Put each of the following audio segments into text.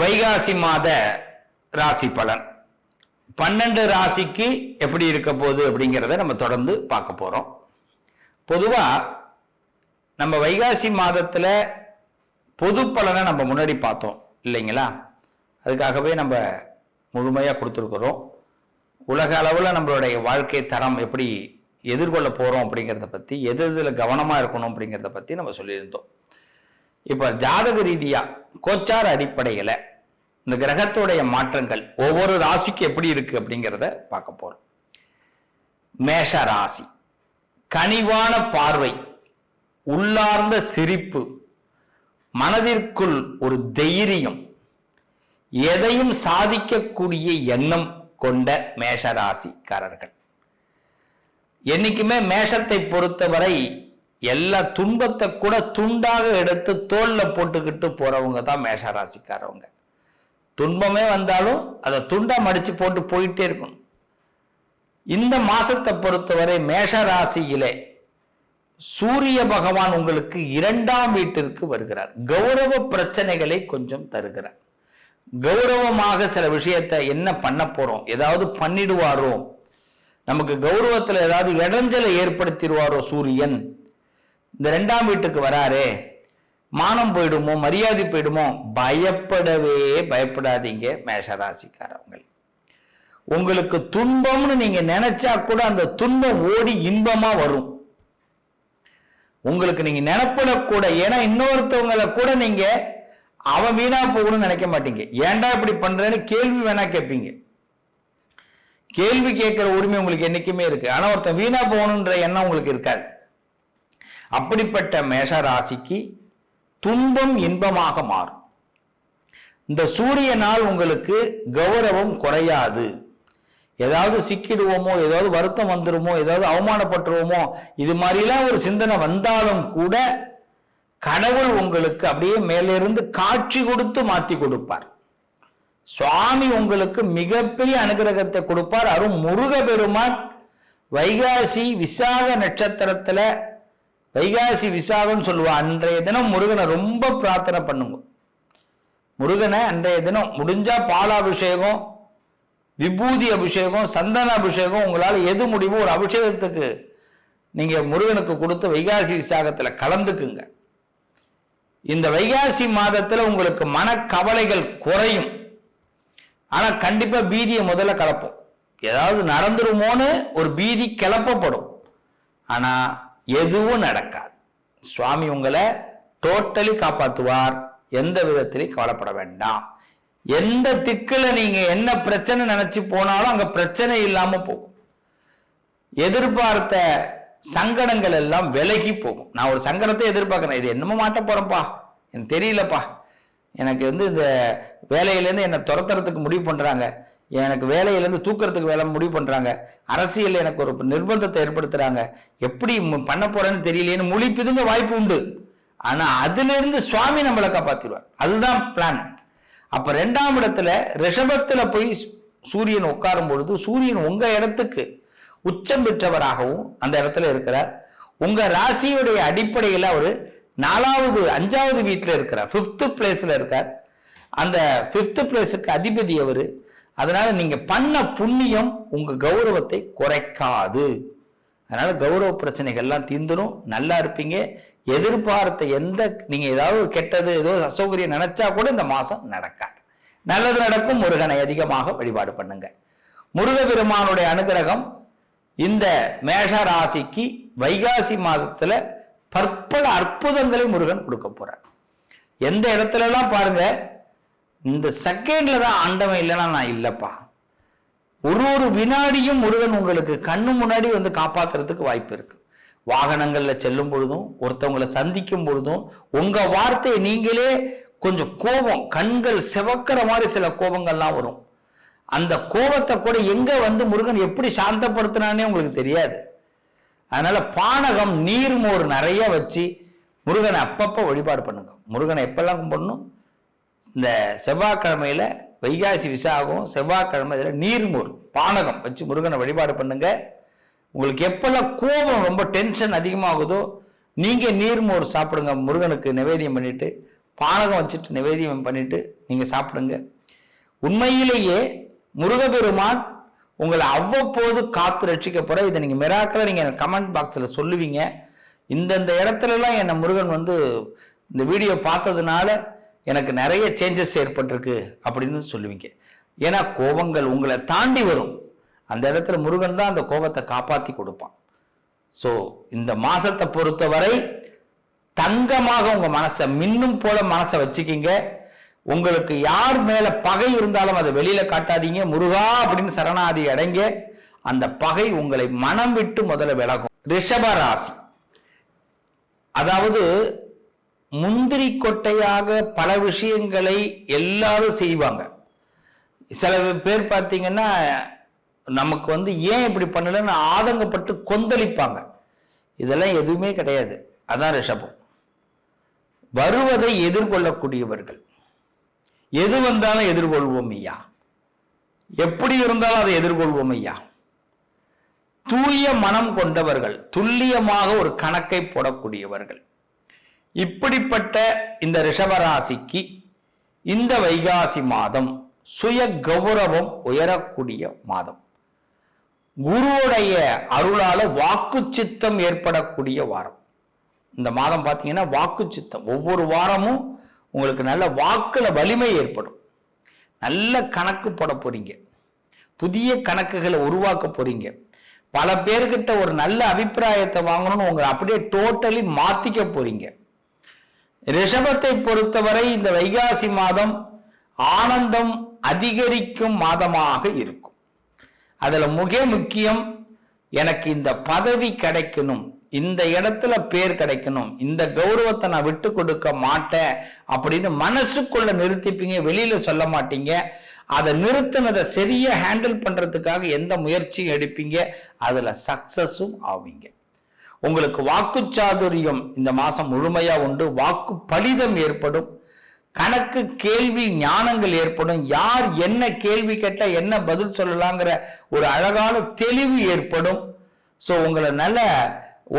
வைகாசி மாத ராசி பலன். பன்னெண்டு ராசிக்கு எப்படி இருக்க போகுது அப்படிங்கிறத நம்ம தொடர்ந்து பார்க்க போகிறோம் பொதுவாக நம்ம வைகாசி மாதத்தில் பொது பலனை நம்ம முன்னாடி பார்த்தோம் இல்லைங்களா? அதுக்காகவே நம்ம முழுமையாக கொடுத்துருக்குறோம். உலக அளவில் நம்மளுடைய வாழ்க்கை தரம் எப்படி எதிர்கொள்ள போகிறோம் அப்படிங்கிறத பற்றி எது இதில் கவனமாக இருக்கணும் அப்படிங்கிறத பற்றி நம்ம சொல்லியிருந்தோம். இப்போ ஜாதக ரீதியாக கோச்சார அடிப்படையில் இந்த கிரகத்துடைய மாற்றங்கள் ஒவ்வொரு ராசிக்கு எப்படி இருக்கு அப்படிங்கிறத பார்க்க போறோம். மேஷ ராசி கனிவான பார்வை உள்ளார்ந்த சிரிப்பு மனதிற்குள் ஒரு தைரியம் எதையும் சாதிக்கக்கூடிய எண்ணம் கொண்ட மேஷ ராசிக்காரர்கள். என்னைக்குமே மேஷத்தை பொறுத்தவரை எல்லா துன்பத்தை கூட துண்டாக எடுத்து தோல்ல போட்டுக்கிட்டு போறவங்க தான் மேஷ ராசிக்காரவங்க. துன்பமே வந்தாலும் அதை துண்டா மடிச்சு போட்டு போயிட்டே இருக்கணும். இந்த மாசத்தை பொறுத்தவரை மேஷ ராசியிலே சூரிய பகவான் உங்களுக்கு இரண்டாம் வீட்டிற்கு வருகிறார். கௌரவ பிரச்சனைகளை கொஞ்சம் தருகிறார். கௌரவமாக சில விஷயத்தை என்ன பண்ண போறோம்? ஏதாவது பண்ணிடுவாரோ? நமக்கு கௌரவத்தில் ஏதாவது இடைஞ்சலை ஏற்படுத்திடுவாரோ சூரியன்? இந்த ரெண்டாம் வீட்டுக்கு வராரே. மானம் போயிடுமோ மரியாதை போயிடுமோ பயப்படவே பயப்படாதீங்க மேஷராசிக்காரவங்கள். உங்களுக்கு துன்பம்னு நீங்க நினைச்சா கூட அந்த துன்பம் ஓடி இன்பமா வரும். உங்களுக்கு நீங்க நினைப்பட கூட ஏன்னா இன்னொருத்தவங்களை கூட நீங்க அவன் வீணா போகணும்னு நினைக்க மாட்டீங்க. ஏன்டா இப்படி பண்றேன்னு கேள்வி வேணா கேட்பீங்க. கேள்வி கேட்கிற உரிமை உங்களுக்கு என்னைக்குமே இருக்கு. ஆனா ஒருத்தன் வீணா போகணுன்ற எண்ணம் உங்களுக்கு இருக்காது. அப்படிப்பட்ட மேஷ ராசிக்கு துன்பம் இன்பமாக மாறும். இந்த சூரியனால் உங்களுக்கு கௌரவம் குறையாது. ஏதாவது சிக்கிடுவோமோ ஏதாவது வருத்தம் வந்துடுமோ ஏதாவது அவமானப்பட்டுருவோமோ இது மாதிரிலாம் ஒரு சிந்தனை வந்தாலும் கூட கடவுள் உங்களுக்கு அப்படியே மேலிருந்து காட்சி கொடுத்து மாற்றி கொடுப்பார். சுவாமி உங்களுக்கு மிகப்பெரிய அனுகிரகத்தை கொடுப்பார். அரும் முருக பெருமான் வைகாசி விசாக நட்சத்திரத்தில் வைகாசி விசாகம்னு சொல்லுவா. அன்றைய தினம் முருகனை ரொம்ப பிரார்த்தனை பண்ணுங்க. முருகனை அன்றைய தினம் முடிஞ்சா பாலாபிஷேகம் விபூதி அபிஷேகம் சந்தன அபிஷேகம் உங்களால் எது முடியுமோ ஒரு அபிஷேகத்துக்கு நீங்க முருகனுக்கு கொடுத்து வைகாசி விசாகத்தில் கலந்துக்குங்க. இந்த வைகாசி மாதத்தில் உங்களுக்கு மனக்கவலைகள் குறையும். ஆனால் கண்டிப்பாக பீதியை முதல்ல கலப்போம். ஏதாவது நடந்துருமோன்னு ஒரு பீதி கிளப்பப்படும். ஆனால் எதுவும் நடக்காது. சுவாமி உங்களை டோட்டலி காப்பாற்றுவார் எந்த விதத்திலையும் கவலைப்பட வேண்டாம். எந்த திக்கில் நீங்க என்ன பிரச்சனை நினைச்சு போனாலும் அங்க பிரச்சனை இல்லாம போகும். எதிர்பார்த்த சங்கடங்கள் எல்லாம் விலகி போகும். நான் ஒரு சங்கடத்தை எதிர்பார்க்கிறேன். இது என்னமோ மாட்ட போறேன்ப்பா. எனக்கு தெரியலப்பா. எனக்கு வந்து இந்த வேலையிலேருந்து என்னை துரத்துறதுக்கு முடிவு பண்றாங்க. எனக்கு வேலையிலேருந்து தூக்கிறதுக்கு வேலை முடிவு பண்ணுறாங்க அரசியல் எனக்கு ஒரு நிர்பந்தத்தை ஏற்படுத்துகிறாங்க எப்படி ம- பண்ண போறேன்னு தெரியலையேன்னு முழிப்புதுங்க வாய்ப்பு உண்டு. ஆனால் அதுலேருந்து சுவாமி நம்மளை காப்பாற்றிடுவார் அதுதான் பிளான் அப்போ ரெண்டாம் இடத்துல ரிஷபத்தில் போய் சூரியன் உட்காரும் பொழுது சூரியன் உங்கள் இடத்துக்கு உச்சம் பெற்றவராகவும் அந்த இடத்துல இருக்கிறார். உங்கள் ராசியுடைய அடிப்படையில் அவர் நாலாவது அஞ்சாவது வீட்டில் இருக்கிறார். ஃபிஃப்த்து பிளேஸில் இருக்கார். அந்த ஃபிஃப்த்து பிளேஸுக்கு அதிபதி அவர் அதனால நீங்க பண்ண புண்ணியம் உங்க கௌரவத்தை குறைக்காது. அதனால கௌரவ பிரச்சனைகள்லாம் தீந்துடும் நல்லா இருப்பீங்க. எதிர்பார்த்த எந்த நீங்க ஏதாவது ஒரு கெட்டது ஏதோ அசௌகரியம் நினைச்சா கூட இந்த மாசம் நடக்காது. நல்லது நடக்கும் முருகனை அதிகமாக வழிபாடு பண்ணுங்க. முருகபெருமானுடைய அனுகிரகம் இந்த மேஷ ராசிக்கு வைகாசி மாதத்துல பற்பல அற்புதங்களை முருகன் கொடுக்க போறார். எந்த இடத்துல எல்லாம் பாருங்க இந்த செகண்ட்ல தான் ஆண்டவன் இல்லைன்னா நான் இல்லப்பா. ஒரு ஒரு வினாடியும் முருகன் உங்களுக்கு கண்ணு முன்னாடி வந்து காப்பாத்துறதுக்கு வாய்ப்பு இருக்கு. வாகனங்கள்ல செல்லும் பொழுதும் ஒருத்தவங்களை சந்திக்கும் பொழுதும் உங்க வார்த்தையை நீங்களே கொஞ்சம் கோபம் கண்கள் சிவக்கிற மாதிரி சில கோபங்கள்லாம் வரும். அந்த கோபத்தை கூட எங்க வந்து முருகன் எப்படி சாந்தப்படுத்தினானே உங்களுக்கு தெரியாது. அதனால பானகம் நீர்மோர் நிறைய வச்சு முருகனை அப்பப்போ வழிபாடு பண்ணுங்க. முருகனை எப்பெல்லாம் கும்பிடணும்? இந்த செவ்வாய்க்கிழமையில வைகாசி விசாகம் செவ்வாய்க்கிழமை இதில் நீர்மோர் பானகம் வச்சு முருகனை வழிபாடு பண்ணுங்க. உங்களுக்கு எப்பெல்லாம் கோபம் ரொம்ப டென்ஷன் அதிகமாகுதோ நீங்க நீர்மோர் சாப்பிடுங்க. முருகனுக்கு நிவேதியம் பண்ணிட்டு பானகம் வச்சுட்டு நிவேதியம் பண்ணிட்டு நீங்க சாப்பிடுங்க. உண்மையிலேயே முருகபெருமான் உங்களை அவ்வப்போது காத்து ரட்சிக்க போற இதை நீங்க மிராக்களை நீங்க கமெண்ட் பாக்ஸில் சொல்லுவீங்க. இந்தந்த இடத்துலலாம் என்னை முருகன் வந்து இந்த வீடியோ பார்த்ததுனால எனக்கு நிறைய சேஞ்சஸ் ஏற்பட்டிருக்கு அப்படின்னு சொல்லுவீங்க. ஏன்னா கோபங்கள் உங்களை தாண்டி வரும். அந்த இடத்துல முருகன் தான் அந்த கோபத்தை காப்பாற்றி கொடுப்பான். ஸோ இந்த மாதத்தை பொறுத்தவரை தங்கமாக உங்கள் மனசை மின்னும் போல மனசை வச்சுக்கிங்க. உங்களுக்கு யார் மேலே பகை இருந்தாலும் அதை வெளியில் காட்டாதீங்க. முருகா அப்படின்னு சரணாதி அடைங்க. அந்த பகை உங்களை மனம் விட்டு முதல்ல விலகும். ரிஷப ராசி. அதாவது முந்திரி கொட்டையாக பல விஷயங்களை எல்லாரும் செய்வாங்க. சில பேர் பார்த்தீங்கன்னா நமக்கு வந்து ஏன் இப்படி பண்ணலன்னு ஆதங்கப்பட்டு கொந்தளிப்பாங்க. இதெல்லாம் எதுவுமே கிடையாது. அதான் ரிஷபம். வருவதை எதிர்கொள்ளக்கூடியவர்கள். எது வந்தாலும் எதிர்கொள்வோம் ஐயா. எப்படி இருந்தாலும் அதை எதிர்கொள்வோம் ஐயா. தூய மனம் கொண்டவர்கள் துல்லியமாக ஒரு கணக்கை போடக்கூடியவர்கள். இப்படிப்பட்ட இந்த ரிஷபராசிக்கு இந்த வைகாசி மாதம் சுய கௌரவம் உயரக்கூடிய மாதம். குருவுடைய அருளால வாக்கு சித்தம் ஏற்படக்கூடிய வாரம். இந்த மாதம் பார்த்தீங்கன்னா வாக்கு சித்தம் ஒவ்வொரு வாரமும் உங்களுக்கு நல்ல வாக்குல வலிமை ஏற்படும். நல்ல கணக்கு போட போறீங்க. புதிய கணக்குகளை உருவாக்க போறீங்க. பல பேர்கிட்ட ஒரு நல்ல அபிப்பிராயத்தை வாங்கணும்னு உங்களை அப்படியே டோட்டலி மாத்திக்க போறீங்க. ரிஷபத்தை பொறுத்தவரை இந்த வைகாசி மாதம் ஆனந்தம் அதிகரிக்கும் மாதமாக இருக்கும். அதில் மிக முக்கியம் எனக்கு இந்த பதவி கிடைக்கணும் இந்த இடத்துல பேர் கிடைக்கணும் இந்த கௌரவத்தை நான் விட்டு கொடுக்க மாட்டேன் அப்படின்னு மனசுக்குள்ள நிறுத்திப்பீங்க வெளியில சொல்ல மாட்டீங்க. அதை நிறுத்தினதை சரியா ஹேண்டில் பண்றதுக்காக எந்த முயற்சியும் எடுப்பீங்க அதுல சக்சஸும் ஆவீங்க. உங்களுக்கு வாக்குச்சாதுரியம் இந்த மாசம் முழுமையா உண்டு. வாக்கு பலிதம் ஏற்படும். கணக்கு கேள்வி ஞானங்கள் ஏற்படும். யார் என்ன கேள்வி கேட்டால் என்ன பதில் சொல்லலாங்கிற ஒரு அழகான தெளிவு ஏற்படும். ஸோ உங்களை நல்ல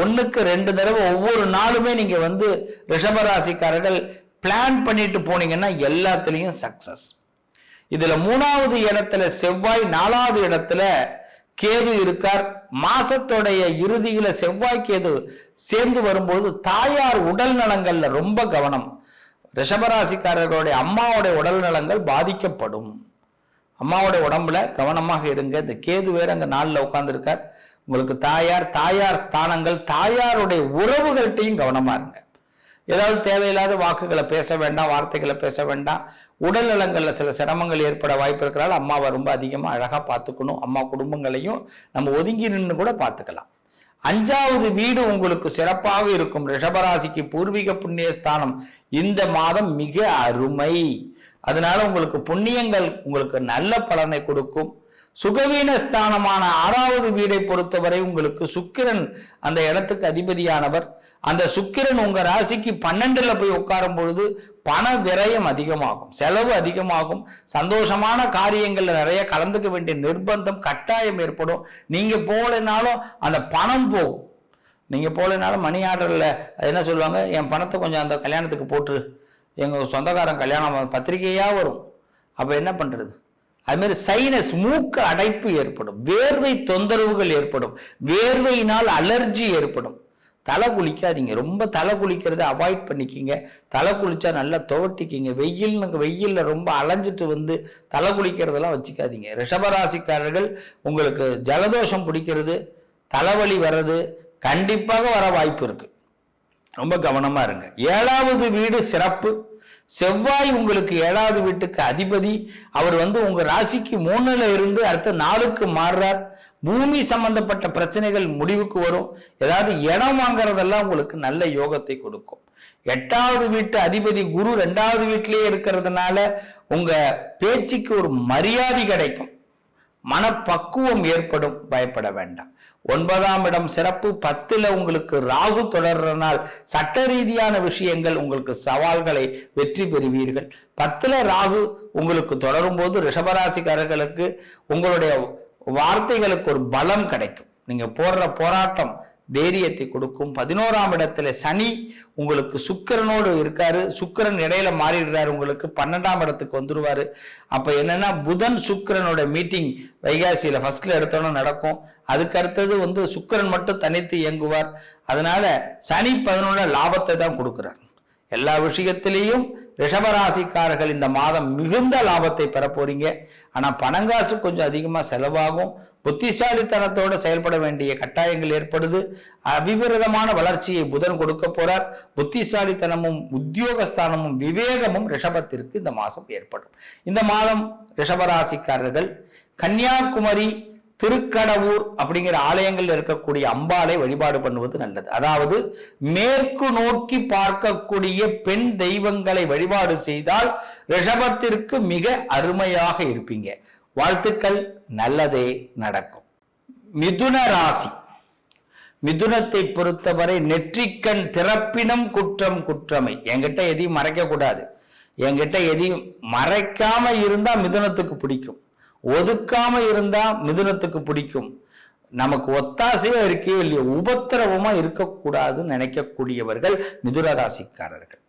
ஒன்றுக்கு ரெண்டு தடவை ஒவ்வொரு நாளுமே நீங்கள் வந்து ரிஷபராசிக்காரர்கள் பிளான் பண்ணிட்டு போனீங்கன்னா எல்லாத்துலேயும் சக்சஸ் இதில் மூணாவது இடத்துல செவ்வாய் நாலாவது இடத்துல கேது இருக்கார். மாசத்தோடைய இறுதியில செவ்வாய் கேது சேர்ந்து வரும்போது தாயார் உடல் நலங்கள்ல ரொம்ப கவனம். ரிஷபராசிக்காரர்களுடைய அம்மாவுடைய உடல் நலங்கள் பாதிக்கப்படும். அம்மாவுடைய உடம்புல கவனமாக இருங்க. இந்த கேது வேற அங்க நாளில் உட்கார்ந்துருக்கார். உங்களுக்கு தாயார் தாயார் ஸ்தானங்கள் தாயாருடைய உறவுகள்கிட்டையும் கவனமா இருங்க. ஏதாவது தேவையில்லாத வாக்குகளை பேச வேண்டாம் வார்த்தைகளை பேச வேண்டாம். உடல் நலங்களில் சில சிரமங்கள் ஏற்பட வாய்ப்பு இருக்கிறதால அம்மாவை ரொம்ப அதிகமாக அழகாக பார்த்துக்கணும். அம்மா குடும்பங்களையும் நம்ம ஒதுங்கி நின்று கூட பார்த்துக்கலாம். அஞ்சாவது வீடு உங்களுக்கு சிறப்பாக இருக்கும். ரிஷபராசிக்கு பூர்வீக புண்ணிய ஸ்தானம். இந்த மாதம் மிக அருமை. அதனால உங்களுக்கு புண்ணியங்கள் உங்களுக்கு நல்ல பலனை கொடுக்கும். சுகவீன ஸ்தானமான ஆறாவது வீடை பொறுத்தவரை உங்களுக்கு சுக்கிரன் அந்த இடத்துக்கு அதிபதியானவர். அந்த சுக்கிரன் உங்க ராசிக்கு பன்னெண்டுல போய் உட்காரும் பொழுது பண விரயம் அதிகமாகும் செலவு அதிகமாகும். சந்தோஷமான காரியங்கள்ல நிறைய கலந்துக்க வேண்டிய நிர்பந்தம் கட்டாயம் ஏற்படும். நீங்க போகலைனாலும் அந்த பணம் போகும். நீங்க போகலைனாலும் மணி ஆர்டர்ல என்ன சொல்லுவாங்க? என் பணத்தை கொஞ்சம் அந்த கல்யாணத்துக்கு போட்டு எங்க சொந்தக்காரன் கல்யாணம் பத்திரிகையா வரும். அப்ப என்ன பண்றது? அதுமாதிரி சைனஸ் மூக்கு அடைப்பு ஏற்படும். வேர்வை தொந்தரவுகள் ஏற்படும். வேர்வையினால் அலர்ஜி ஏற்படும். தலை குளிக்காதீங்க. ரொம்ப தலை குளிக்கிறத அவாய்ட் பண்ணிக்கிங்க. தலை குளிச்சா நல்லா துவட்டிக்கிங்க. வெயில் வெயிலில் ரொம்ப அலைஞ்சிட்டு வந்து தலை குளிக்கிறதெல்லாம் வச்சுக்காதீங்க. ரிஷபராசிக்காரர்கள் உங்களுக்கு ஜலதோஷம் பிடிக்கிறது தலைவலி வர்றது கண்டிப்பாக வர வாய்ப்பு இருக்கு. ரொம்ப கவனமாக இருங்க. ஏழாவது வீடு சிறப்பு. செவ்வாய் உங்களுக்கு ஏழாவது வீட்டுக்கு அதிபதி. அவர் வந்து உங்க ராசிக்கு மூணுல இருந்து அடுத்த நாளுக்கு மாறுறார். பூமி சம்பந்தப்பட்ட பிரச்சனைகள் முடிவுக்கு வரும். ஏதாவது இடம் வாங்குறதெல்லாம் உங்களுக்கு நல்ல யோகத்தை கொடுக்கும். எட்டாவது வீட்டு அதிபதி குரு ரெண்டாவது வீட்டிலேயே இருக்கிறதுனால உங்க பேச்சுக்கு ஒரு மரியாதை கிடைக்கும். மனப்பக்குவம் ஏற்படும் பயப்பட வேண்டாம். ஒன்பதாம் இடம் சிறப்பு பத்துல உங்களுக்கு ராகு தொடர்றனால் சட்ட ரீதியான விஷயங்கள் உங்களுக்கு சவால்களை வெற்றி பெறுவீர்கள். பத்துல ராகு உங்களுக்கு தொடரும் போது ரிஷபராசிக்காரர்களுக்கு உங்களுடைய வார்த்தைகளுக்கு ஒரு பலம் கிடைக்கும். நீங்க போடுற போராட்டம் தைரியத்தை கொடுக்கும். பதினோராம் இடத்துல சனி உங்களுக்கு சுக்கிரனோடு இருக்காரு. சுக்கிரன் இடையில மாறிடுறாரு. உங்களுக்கு பன்னெண்டாம் இடத்துக்கு வந்துருவாரு. அப்ப என்னன்னா புதன் சுக்கரனோட மீட்டிங் வைகாசியில ஃபர்ஸ்ட்ல எடுத்தோன்னு நடக்கும். அதுக்கு அடுத்தது வந்து சுக்கிரன் மட்டும் தனித்து இயங்குவார். அதனால சனி பதினொன்று லாபத்தை தான் கொடுக்குறார். எல்லா விஷயத்திலையும் ரிஷபராசிக்காரர்கள் இந்த மாதம் மிகுந்த லாபத்தை பெற போறீங்க. ஆனால் பணங்காசு கொஞ்சம் அதிகமாக செலவாகும். புத்திசாலித்தனத்தோடு செயல்பட வேண்டிய கட்டாயங்கள் ஏற்படுது. அபிவிரதமான வளர்ச்சியை புதன் கொடுக்க போறார். புத்திசாலித்தனமும் உத்தியோகஸ்தானமும் விவேகமும் ரிஷபத்திற்கு இந்த மாதம் ஏற்படும். இந்த மாதம் ரிஷபராசிக்காரர்கள் கன்னியாகுமரி திருக்கடவூர் அப்படிங்கிற ஆலயங்களில் இருக்கக்கூடிய அம்பாளை வழிபாடு பண்ணுவது நல்லது. அதாவது மேற்கு நோக்கி பார்க்கக்கூடிய பெண் தெய்வங்களை வழிபாடு செய்தால் ரிஷபத்திற்கு மிக அருமையாக இருப்பீங்க. வாழ்த்துக்கள் நல்லதே நடக்கும். மிதுன ராசி. மிதுனத்தை பொறுத்தவரை நெற்றிக்கண் திறப்பினம் குற்றம் குற்றமை. என்கிட்ட எதையும் மறைக்க கூடாது என்கிட்ட எதையும் மறைக்காம இருந்தா மிதுனத்துக்கு பிடிக்கும். ஒதுக்காம இருந்தா மிதுனத்துக்கு பிடிக்கும். நமக்கு ஒத்தாசையா இருக்கே இல்லையோ உபத்திரவமா இருக்கக்கூடாதுன்னு நினைக்கக்கூடியவர்கள் மிதுன ராசிக்காரர்கள்.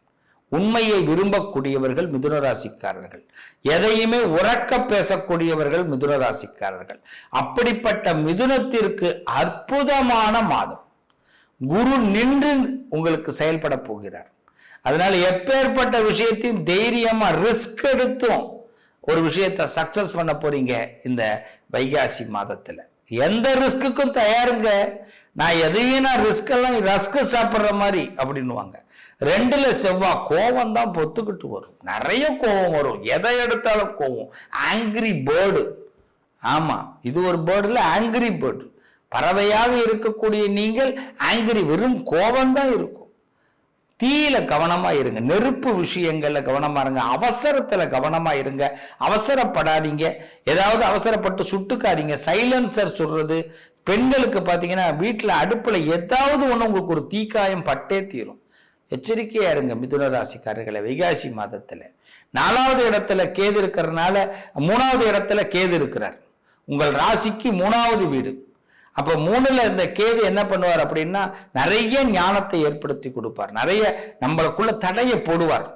உண்மையை விரும்பக்கூடியவர்கள் மிதுன ராசிக்காரர்கள். எதையுமே உறக்க பேசக்கூடியவர்கள் மிதுன ராசிக்காரர்கள். அப்படிப்பட்ட மிதுனத்திற்கு அற்புதமான மாதம். குரு நின்று உங்களுக்கு செயல்பட போகிறார். அதனால எப்பேற்பட்ட விஷயத்தையும் தைரியமா ரிஸ்க் எடுத்தும். ஒரு விஷயத்தை சக்சஸ் பண்ண போறீங்க இந்த வைகாசி மாதத்துல. எந்த ரிஸ்க்குக்கும் தயாருங்க. நான் எதையும் நான் ரிஸ்க் எல்லாம் ரஸ்க் சாப்பிட்ற மாதிரி அப்படின்னுவாங்க. ரெண்டுல செவ்வாய் கோவம் தான் பொத்துக்கிட்டு வரும். நிறைய கோவம் வரும். எதை எடுத்தாலும் கோவம். ஆங்கிரி பேர்டு ஆமா இது ஒரு பேர்டுல ஆங்கிரி பேர்டு பறவையாக இருக்கக்கூடிய நீங்கள் ஆங்கிரி வெறும் கோபம் தான் இருக்கும். தீயில கவனமா இருங்க. நெருப்பு விஷயங்கள்ல கவனமா இருங்க. அவசரத்துல கவனமா இருங்க. அவசரப்படாதீங்க. ஏதாவது அவசரப்பட்டு சுட்டுக்காதீங்க. சைலன்சர் சொல்றது. பெண்களுக்கு பாத்தீங்கன்னா வீட்டுல அடுப்புல ஏதாவது ஒண்ணு உங்களுக்கு ஒரு தீக்காயம் பட்டே தீரும். எச்சரிக்கையா இருங்க மிதுன ராசிக்காரர்களை. வைகாசி மாதத்துல. நாலாவது இடத்துல கேது இருக்கிறதுனால மூணாவது இடத்துல கேது இருக்கிறார். உங்கள் ராசிக்கு மூணாவது வீடு. அப்ப மூணுல இந்த கேது என்ன பண்ணுவார் அப்படின்னா நிறைய ஞானத்தை ஏற்படுத்தி கொடுப்பார். நிறைய நம்மளுக்குள்ள தடையை போடுவார்.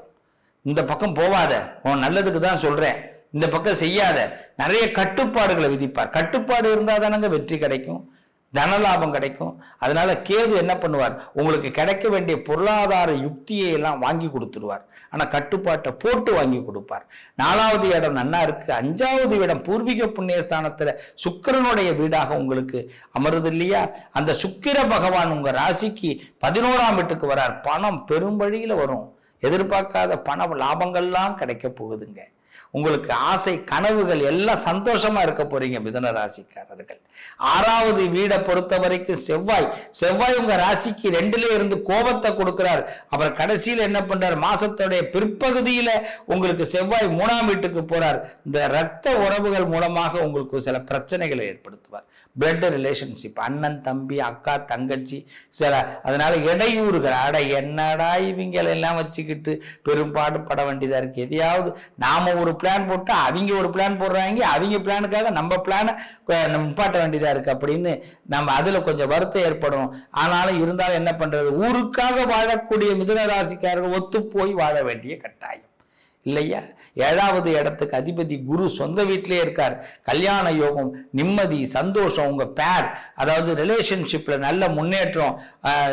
இந்த பக்கம் போவாத உன் நல்லதுக்கு தான் சொல்றேன். இந்த பக்கம் செய்யாத. நிறைய கட்டுப்பாடுகளை விதிப்பார். கட்டுப்பாடு இருந்தால் தானங்க வெற்றி கிடைக்கும். தனலாபம் கிடைக்கும். அதனால கேது என்ன பண்ணுவார்? உங்களுக்கு கிடைக்க வேண்டிய பொருளாதார யுக்தியை எல்லாம் வாங்கி கொடுத்துருவார். ஆனால் கட்டுப்பாட்டை போட்டு வாங்கி கொடுப்பார். நாலாவது இடம் நன்னா இருக்கு. அஞ்சாவது இடம் பூர்வீக புண்ணியஸ்தானத்தில் சுக்கிரனுடைய வீடாக உங்களுக்கு அமருது இல்லையா? அந்த சுக்கிர பகவான் உங்க ராசிக்கு பதினோராம் வீட்டுக்கு வரார். பணம் பெரும் வழியில் வரும். எதிர்பார்க்காத பண லாபங்கள்லாம் கிடைக்க போகுதுங்க. உங்களுக்கு ஆசை கனவுகள் எல்லாம் சந்தோஷமா இருக்க போறீங்க மிதன ராசிக்காரர்கள். ஆறாவது வீடை பொறுத்த வரைக்கும் செவ்வாய் செவ்வாய் உங்க ராசிக்கு ரெண்டுல இருந்து கோபத்தை கொடுக்கிறார். அப்புறம் கடைசியில் என்ன பண்றார்? மாசத்துடைய பிற்பகுதியில உங்களுக்கு செவ்வாய் மூணாம் வீட்டுக்கு போறார். இந்த ரத்த உறவுகள் மூலமாக உங்களுக்கு சில பிரச்சனைகளை ஏற்படுத்துவார். பிளட் ரிலேஷன்ஷிப் அண்ணன் தம்பி அக்கா தங்கச்சி சில அதனால இடையூறுகள். அட என்னடா இவங்களை எல்லாம் வச்சுக்கிட்டு பெரும்பாடு பட வேண்டியதா இருக்கு. எதையாவது நாம ஒரு பிளான் போட்டு அவங்க ஒரு பிளான் போடுறாங்க அவங்க பிளானுக்காக நம்ம பிளானை நிப்பாட்ட வேண்டியதா இருக்கு அப்படின்னு நம்ம அதுல கொஞ்சம் வருத்தம் ஏற்படும். ஆனாலும் இருந்தாலும் என்ன பண்றது? ஊருக்காக வாழக்கூடிய மிதுன ராசிக்காரர்கள் ஒத்து போய் வாழ வேண்டிய கட்டாயம். இல்லையா? ஏழாவது இடத்துக்கு அதிபதி குரு சொந்த வீட்டிலே இருக்கார். கல்யாண யோகம் நிம்மதி சந்தோஷம் உங்க பேர் அதாவது ரிலேஷன்ஷிப்ல நல்ல முன்னேற்றம்.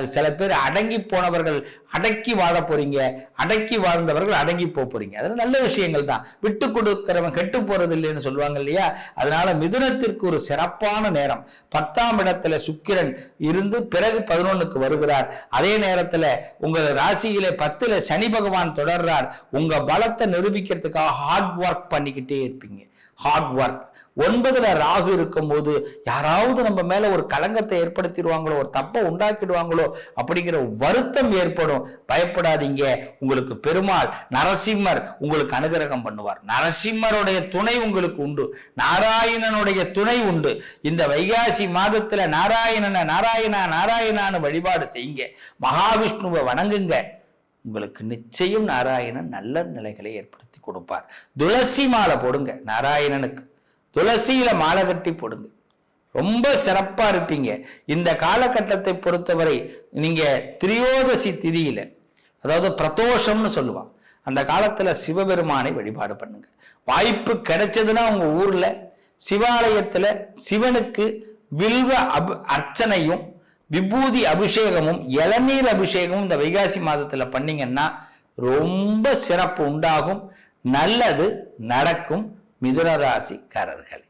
சில பேர் அடங்கி போனவர்கள் அடக்கி வாழ போறீங்க. அடக்கி வாழ்ந்தவர்கள் அடங்கி போக போறீங்க. அதெல்லாம் நல்ல விஷயங்கள் தான். விட்டு கொடுக்கிறவன் கெட்டு போறது இல்லைன்னு சொல்லுவாங்க இல்லையா? அதனால மிதுனத்திற்கு ஒரு சிறப்பான நேரம். பத்தாம் இடத்துல சுக்கிரன் இருந்து பிறகு பதினொன்னுக்கு வருகிறார். அதே நேரத்துல உங்க ராசியில பத்துல சனி பகவான் தொடர்றார். உங்க பலத்தை நிரூபிக்கிறதுக்காக ஹார்ட் ஒர்க் பண்ணிக்கிட்டே இருப்பீங்க. ஹார்ட் ஒர்க் ஒன்பதுல ராகு இருக்கும்போது யாராவது நம்ம மேல ஒரு களங்கத்தை ஏற்படுத்திடுவாங்களோ ஒரு தப்பை உண்டாக்கிடுவாங்களோ அப்படிங்கிற வருத்தம் ஏற்படும். பயப்படாதீங்க. உங்களுக்கு பெருமாள் நரசிம்மர் உங்களுக்கு அனுகிரகம் பண்ணுவார். நரசிம்மருடைய துணை உங்களுக்கு உண்டு. நாராயணனுடைய துணை உண்டு. இந்த வைகாசி மாதத்துல நாராயணனை நாராயணா நாராயணான்னு வழிபாடு செய்யுங்க. மகாவிஷ்ணுவை வணங்குங்க. உங்களுக்கு நிச்சயம் நாராயணன் நல்ல நிலைகளை ஏற்படுத்தி கொடுப்பார். துளசி மாலை போடுங்க. நாராயணனுக்கு. துளசியில மாலை கட்டி போடுங்க. ரொம்ப சிறப்பா இருப்பீங்க. இந்த காலகட்டத்தை பொறுத்தவரை நீங்க திரியோதசி திதியில அதாவது பிரதோஷம்னு சொல்லுவான் அந்த காலத்துல சிவபெருமானை வழிபாடு பண்ணுங்க. வாய்ப்பு கிடைச்சதுன்னா உங்க ஊர்ல சிவாலயத்துல சிவனுக்கு வில்வ அப் அர்ச்சனையும் விபூதி அபிஷேகமும் இளநீர் அபிஷேகமும் இந்த வைகாசி மாதத்துல பண்ணீங்கன்னா ரொம்ப சிறப்பு உண்டாகும். நல்லது நடக்கும். மிதுன ராசிக்காரர்கள்.